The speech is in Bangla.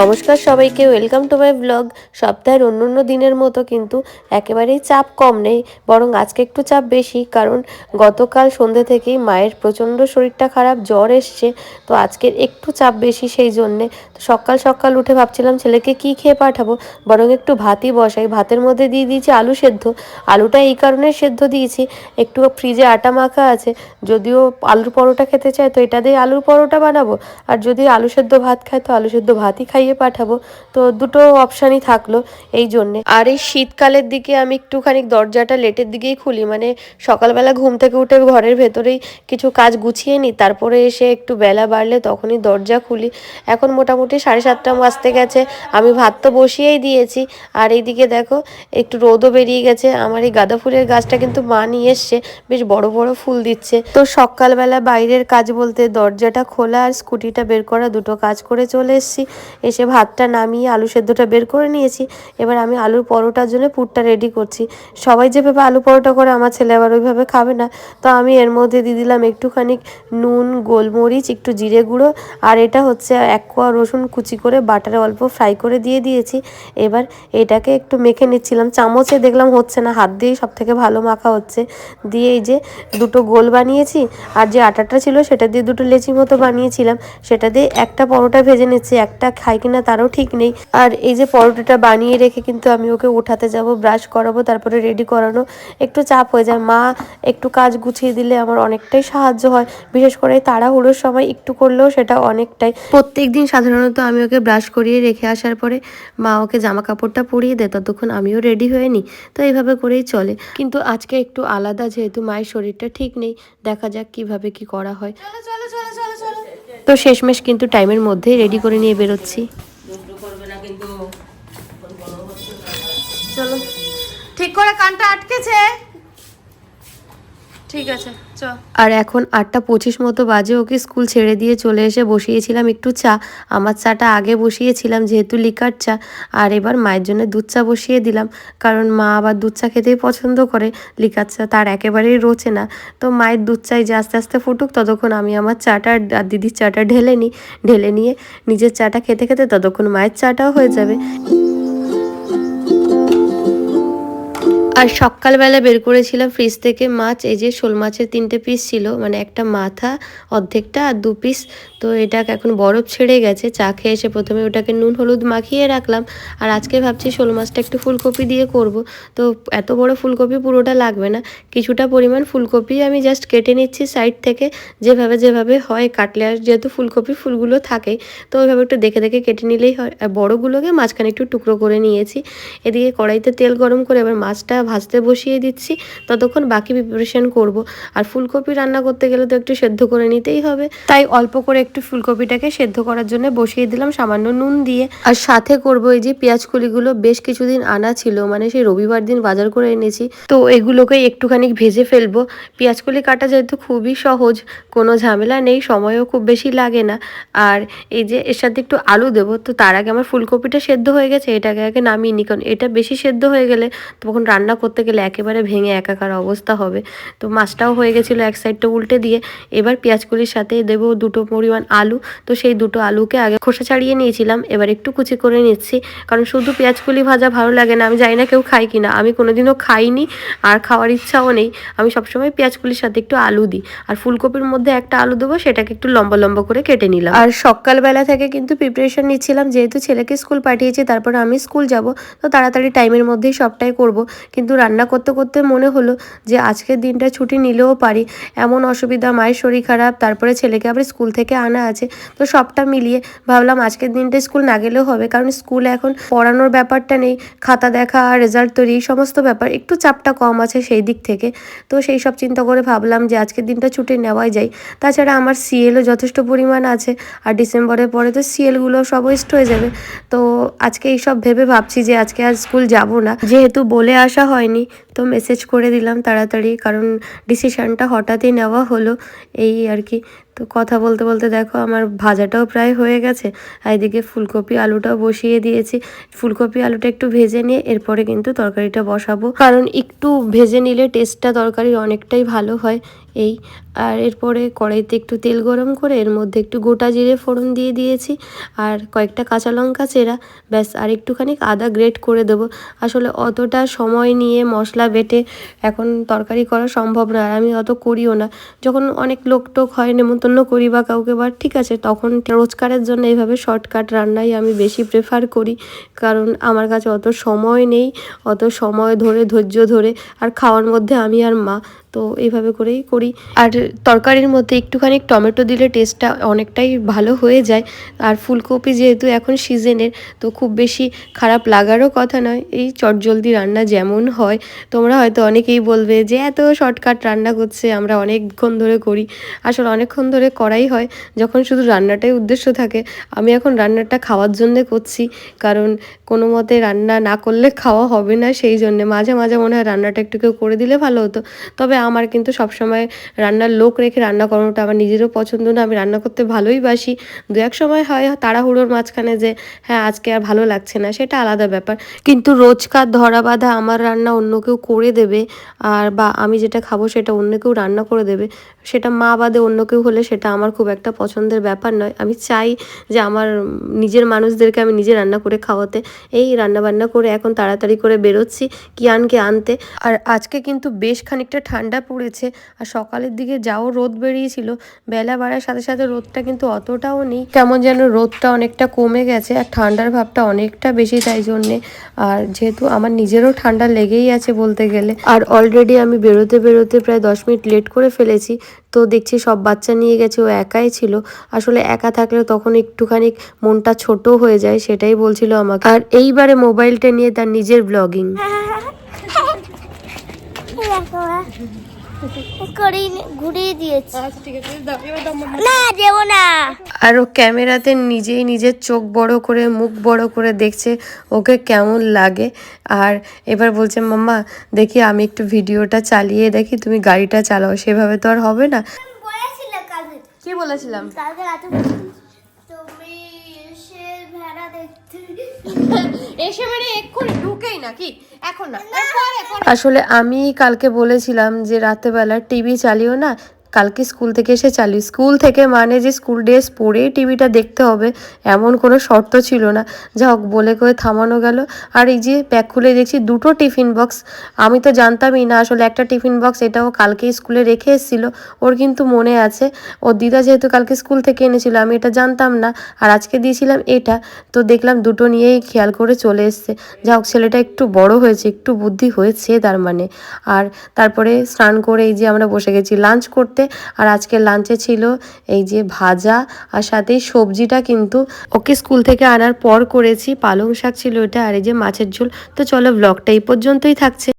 নমস্কার সবাইকে ওয়েলকাম টু মাই ব্লগ সপ্তাহের অন্য অন্য দিনের মতো কিন্তু একেবারেই চাপ কম নেই, বরং আজকে একটু চাপ বেশি, কারণ গতকাল সন্ধে থেকেই মায়ের প্রচণ্ড শরীরটা খারাপ, জ্বর এসছে, তো আজকের একটু চাপ বেশি সেই জন্যে। তো সকাল সকাল উঠে ভাবছিলাম ছেলেকে কি খেয়ে পাঠাবো, বরং একটু ভাতই বসাই। ভাতের মধ্যে দিয়ে দিয়েছি আলু সেদ্ধ। আলুটা এই কারণে সেদ্ধ দিয়েছি, একটু ফ্রিজে আটা মাখা আছে, যদিও আলুর পরোটা খেতে চায়, তো এটা দিয়ে আলুর পরোটা বানাবো। আর যদি আলু সেদ্ধ ভাত খায়, তো আলু সেদ্ধ ভাতই খাইয়ে পাঠাবো। তো দুটো অপশানই থাকল এই জন্যে। আর এই শীতকালের দিকে আমি একটুখানি দরজাটা লেটের দিকেই খুলি। মানে সকালবেলা ঘুম থেকে উঠে ঘরের ভেতরেই কিছু কাজ গুছিয়ে নিই, তারপরে এসে একটু বেলা বাড়লে তখনই দরজা খুলি। এখন মোটামুটি সাড়ে সাতটা বাজতে গেছে, আমি ভাত তো বসিয়েই দিয়েছি। আর এইদিকে দেখো, একটু রোদও বেরিয়ে গেছে। আমার এই গাঁদা ফুলের গাছটা কিন্তু মা নিয়ে এসছে, বেশ বড় বড় ফুল দিচ্ছে। তো সকালবেলা বাইরের কাজ বলতে দরজাটা খোলা আর স্কুটিটা বের করা দুটো কাজ করে চলে এসেছি। এসে ভাতটা নামিয়ে আলু সেদ্ধটা বের করে নিয়েছি। এবার আমি আলুর পরোটার জন্য পুরটা রেডি করছি। সবাই যেভাবে আলু পরোটা করে, আমার ছেলে আবার ওইভাবে খাবে না। তো আমি এর মধ্যে দিয়ে দিলাম একটুখানি নুন, গোলমরিচ, একটু জিরে গুঁড়ো, আর এটা হচ্ছে এক কোয়া রসুন কুচি করে বাটারে অল্প ফ্রাই করে দিয়ে দিয়েছি। এবার এটাকে একটু মেখে নিচ্ছিলাম। চামচে দেখলাম হচ্ছে না, হাত দিয়েই সব থেকে ভালো মাখা হচ্ছে। দিয়ে এই যে দুটো গোল বানিয়েছি, আর যে আটাটা ছিল সেটা দিয়ে দুটো লেচি মতো বানিয়েছিলাম। সেটা দিয়ে একটা পরোটা ভেজে নিচ্ছি, একটা খাই কিনা তারও ঠিক নেই। আর এই যে পরোটাটা বানিয়ে রেখে কিন্তু আমি ওকে উঠাতে যাব ব্রাশ করাবো, তারপরে রেডি করানো। একটু চাপ হয়ে যায়। মা একটু কাজ গুছিয়ে দিলে আমার অনেকটাই সাহায্য হয়। বিশেষ করে তাড়াহুড়োর সময় একটু করলেও সেটা অনেকটাই। প্রত্যেক দিন সাধারণত আমি ওকে ব্রাশ করিয়ে রেখে আসার পরে মা ওকে জামা কাপড়টা পরিয়ে দেয়। ততক্ষণ আমিও রেডি হয়ে নিই। তো এইভাবে করেই চলে। কিন্তু আজকে একটু আলাদা, যেহেতু মায়ের শরীরটা ঠিক নেই, দেখা যাক কীভাবে কি করা হয়। তো শেষমেশ কিন্তু টাইমের মধ্যে রেডি করে নিয়ে বেরোচ্ছি। চলো। ঠিক করে কানটা আটকেছে। ঠিক আছে, চ। আর এখন আটটা পঁচিশ মতো বাজে, ওকে স্কুল ছেড়ে দিয়ে চলে এসে বসিয়েছিলাম একটু চা। আমার চাটা আগে বসিয়েছিলাম, যেহেতু লিকার চা। আর এবার মায়ের জন্য দুধ চা বসিয়ে দিলাম, কারণ মা আবার দুধ চা খেতেই পছন্দ করে। লিকার চা তার একেবারেই রোচে না। তো মায়ের দুধ চাই যে আস্তে আস্তে ফুটুক, ততক্ষণ আমি আমার চাটা আর দিদির চাটা ঢেলে নিই ঢেলে নিয়ে নিজের চাটা খেতে খেতে ততক্ষণ মায়ের চাটাও হয়ে যাবে। আর সকালবেলা বের করেছিলাম ফ্রিজ থেকে মাছ, এই যে শোল মাছের তিনটে পিস ছিল মানে একটা মাথা, অর্ধেকটা আর দু পিস তো এটা এখন বরফ ছেড়ে গেছে, চা খেয়ে এসে প্রথমে ওটাকে নুন হলুদ মাখিয়ে রাখলাম, আর আজকে ভাবছি শোল মাছটা একটু ফুলকপি দিয়ে করব, তো এত বড় ফুলকপি পুরোটা লাগবে না, কিছুটা পরিমাণ ফুলকপি আমি জাস্ট কেটে নিচ্ছি সাইড থেকে, যেভাবে যেভাবে হয়, কাটলে আর যেহেতু ফুলকপি ফুলগুলো থাকে, তো ওইভাবে একটু দেখে দেখে কেটে নিলেই হয়, আর বড়গুলোকে মাঝখানে একটু টুকরো করে নিয়েছি, এদিকে কড়াইতে তেল গরম করে এবার মাছটা ভাজতে বসিয়ে দিচ্ছি, ততক্ষণ বাকি প্রিপারেশন করব। আর ফুলকপি রান্না করতে গেলে তো একটু সেদ্ধ করে নিতেই হবে। তাই অল্প করে একটু ফুলকপিটাকে সেদ্ধ করার জন্য বসিয়ে দিলাম সামান্য নুন দিয়ে। আর সাথে করব এই যে পেঁয়াজ কলিগুলো, বেশ কিছুদিন আনা ছিল মানে সেই রবিবার দিন বাজার করে এনেছি। তো এগুলোকে একটুখানি ভেজে ফেলব। পেঁয়াজ কলি কাটা যেহেতু খুবই সহজ, কোনো ঝামেলা নেই, সময়ও খুব বেশি লাগে না। আর এই যে এর সাথে একটু আলু দেবো, তো তার আগে আমার ফুলকপিটা সেদ্ধ হয়ে গেছে, এটাকে আগে নামিয়ে নি কারণ এটা বেশি সেদ্ধ হয়ে গেলে তখন রান্না করতে গেলে একেবারে ভেঙে একাকার অবস্থা হবে। তো মাছটাও হয়ে গেছিল এক সাইডটা উল্টে দিয়ে। এবার পেঁয়াজকলির সাথে দেবো দুটো পরিমাণ আলু। তো সেই দুটো আলুকে আগে খোসা ছাড়িয়ে নিয়েছিলাম। এবার একটু কুচি করে নিচ্ছি। কারণ শুধু পেঁয়াজকলি ভাজা ভালো লাগে না। আমি জানি না কেউ খাই কিনা। আমি কোনোদিনও খাইনি আর খাওয়ার ইচ্ছাও নেই। আমি সবসময় পেঁয়াজকলির সাথে একটু আলু দিই। আর ফুলকপির মধ্যে একটা আলু দেবো, সেটাকে একটু লম্বা লম্বা করে কেটে নিলাম। আর সকালবেলা থেকে কিন্তু প্রিপারেশন নিচ্ছিলাম। যেহেতু ছেলেকে স্কুল পাঠিয়েছি, তারপর আমি স্কুল যাব। তো তাড়াতাড়ি টাইমের মধ্যেই সবটাই করব। কিন্তু রান্না করতে করতে মনে হলো যে আজকের দিনটা ছুটি নিলেও পারি। এমন অসুবিধা, মায়ের শরীর খারাপ, তারপরে ছেলেকে আবার স্কুল থেকে আনা আছে। তো সবটা মিলিয়ে ভাবলাম আজকের দিনটা স্কুল না গেলেও হবে, কারণ স্কুলে এখন পড়ানোর ব্যাপারটা নেই, খাতা দেখা রেজাল্ট তৈরি, এই সমস্ত ব্যাপার, একটু চাপটা কম আছে সেই দিক থেকে। তো সেই সব চিন্তা করে ভাবলাম যে আজকের দিনটা ছুটি নেওয়াই যায়। তাছাড়া আমার সিএলও যথেষ্ট পরিমাণ আছে, আর ডিসেম্বরের পরে তো সিএলগুলো সব ওয়েস্ট হয়ে যাবে। তো আজকে এইসব ভেবে ভাবছি যে আজকে আর স্কুল যাব না। যেহেতু বলে আসা হয়নি। তো মেসেজ করে দিলাম তাড়াতাড়ি, কারণ ডিসিশানটা হঠাৎই নেওয়া হলো এই আর কি। তো কথা বলতে বলতে দেখো আমার ভাজাটাও প্রায় হয়ে গেছে। আর এদিকে ফুলকপি আলুটাও বসিয়ে দিয়েছি। ফুলকপি আলুটা একটু ভেজে নিয়ে এরপরে কিন্তু তরকারিটা বসাবো। কারণ একটু ভেজে নিলে টেস্টটা তরকারির অনেকটাই ভালো হয়। এই, আর এরপরে কড়াইতে একটু তেল গরম করে এর মধ্যে একটু গোটা জিরে ফোড়ন দিয়ে দিয়েছি, আর কয়েকটা কাঁচা লঙ্কা চেরা, ব্যাস, আর একটুখানি আদা গ্রেট করে দেবো। আসলে অতটা সময় নিয়ে মশলা বেটে এখন তরকারি করা সম্ভব না, আর আমি অত করিও না। যখন অনেক লোক টোক হয়, নেমন্তন্ন করি বা কাউকে বা ঠিক আছে, তখন রোজকারের জন্য এইভাবে শর্টকাট রান্নাই আমি বেশি প্রেফার করি, কারণ আমার কাছে অত সময় নেই, অত সময় ধরে, ধৈর্য ধরে, আর খাওয়ার মধ্যে আমি আর মা তো এইভাবে করেই করি। আর তরকারির মধ্যে একটুখানি টমেটো দিলে টেস্টটা অনেকটাই ভালো হয়ে যায়। আর ফুলকপি যেহেতু এখন সিজনের তো খুব বেশি খারাপ লাগারও কথা নয়। এই চটজলদি রান্না যেমন হয়, তোমরা হয়তো অনেকেই বলবে যে, এত শর্টকাট রান্না করছে, আমরা অনেকক্ষণ ধরে করি। আসলে অনেকক্ষণ ধরে করাই হয়, যখন শুধু রান্নাটাই উদ্দেশ্য থাকে। আমি এখন রান্নাটা খাওয়ার জন্যে করছি, কারণ কোনো মতে রান্না না করলে খাওয়া হবে না, সেই জন্যে মাঝে মাঝে মনে হয় রান্নাটা একটু কেউ করে দিলে ভালো হতো। তবে আমার কিন্তু সবসময় রান্নার লোক রেখে রান্না করানোটা আমার নিজেরও পছন্দ না। আমি রান্না করতে ভালোই বাসি। দু এক সময় হয় তাড়াহুড়োর মাঝখানে যে হ্যাঁ আজকে আর ভালো লাগছে না, সেটা আলাদা ব্যাপার। কিন্তু রোজকার ধরা বাঁধা আমার রান্না অন্য কেউ করে দেবে আর বা আমি যেটা খাব সেটা অন্য কেউ রান্না করে দেবে। সেটা মা বাদে অন্য কেউ হলে সেটা আমার খুব একটা পছন্দের ব্যাপার নয়। আমি চাই যে আমার নিজের মানুষদেরকে আমি নিজে রান্না করে খাওয়াতে। এই রান্না বান্না করে এখন তাড়াতাড়ি করে বেরোচ্ছি কি আনকে আনতে। আর আজকে কিন্তু বেশ খানিকটা ঠান্ডা পড়েছে। আর সকালের দিকে যাও রোদ বেরিয়েছিল। বেলা বাড়ার সাথে সাথে রোদটা কিন্তু অতটাও নেই। কেমন যেন রোদটা অনেকটা কমে গেছে আর ঠান্ডার ভাবটা অনেকটা বেশি তাই জন্যে। আর যেহেতু আমার নিজেরও ঠান্ডা লেগেই আছে বলতে গেলে। আর অলরেডি আমি বেরোতে বেরোতে প্রায় দশ মিনিট লেট করে ফেলেছি। তো দেখছি সব বাচ্চা নিয়ে গেছে, ও একাই ছিল। আসলে একা থাকলে তখন একটুখানি মনটা ছোট হয়ে যায়, সেটাই বলছিল আমাকে। আর এইবারে মোবাইলটা নিয়ে তার নিজের ব্লগিং ঘুরিয়ে দিয়েছি। না দেবো না। আর ও ক্যামেরাতে নিজেই নিজের চোখ বড় করে মুখ বড় করে দেখছে ওকে কেমন লাগে। আর এবার বলছে মাম্মা দেখি আমি একটু ভিডিওটা চালিয়ে দেখি তুমি গাড়িটা চালাও। সেভাবে তো আর হবে না। কি বলেছিলাম? কালকে রাতে এসে মানে এক্ষুনি ঢুকেই নাকি এখন না আসলে আমি কালকে বলেছিলাম যে রাতেবেলা টিভি চালিও না কালকে স্কুল থেকে এসে চালিয়ে, স্কুল থেকে মানে যে স্কুল ড্রেস পরেই টিভিটা দেখতে হবে, এমন কোনো শর্ত ছিল না। যা হোক, বলে করে থামানো গেল। আর এই যে প্যাক খুলে দেখছি, দুটো টিফিন বক্স। আমি তো জানতামই না আসলে একটা টিফিন বক্স, এটাও কালকে স্কুলে রেখে এসেছিল। ওর কিন্তু মনে আছে, ওর দিদা যেহেতু কালকে স্কুল থেকে এনেছিল, আমি এটা জানতাম না। আর আজকে দিয়েছিলাম এটা, তো দেখলাম দুটো নিয়েই খেয়াল করে চলে এসছে। যা হোক, ছেলেটা একটু বড় হয়েছে, একটু বুদ্ধি হয়েছে তার মানে। আর তারপরে স্নান করে এই যে আমরা বসে গেছি, লাঞ্চ করতে আর আজকে লাঞ্চে ছিল এই যে ভাজা আর সাথে সবজিটা কিন্তু ওকে স্কুল থেকে আনার পর করেছি। পালং শাক ছিল এটা আর এই যে মাছের ঝোল। তো চলো ব্লগটা এই পর্যন্তই থাকছে।